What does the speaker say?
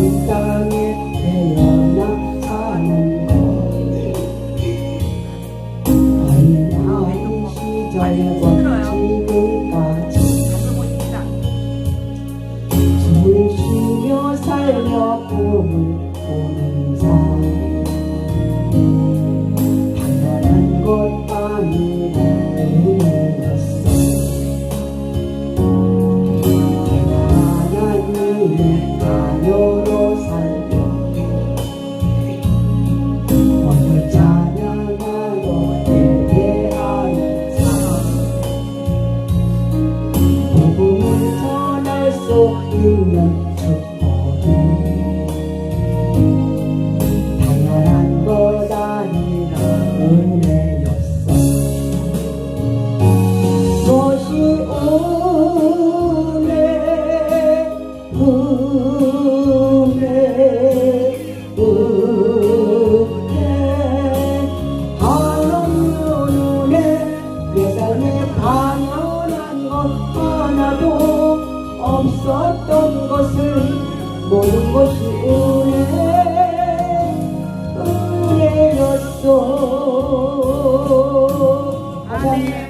이 땅에 태어나 사는 것 어린아이 시절부터 지금까지 숨을 쉬며 살며 꿈을 꾸는 있는 축복이 당연한 것 아니라 은혜였어 도시 은혜 은혜 은혜 하나님 은혜 내 삶에 당연한 것 하나도 없었던 것을 모든 것이 은혜 은혜였어.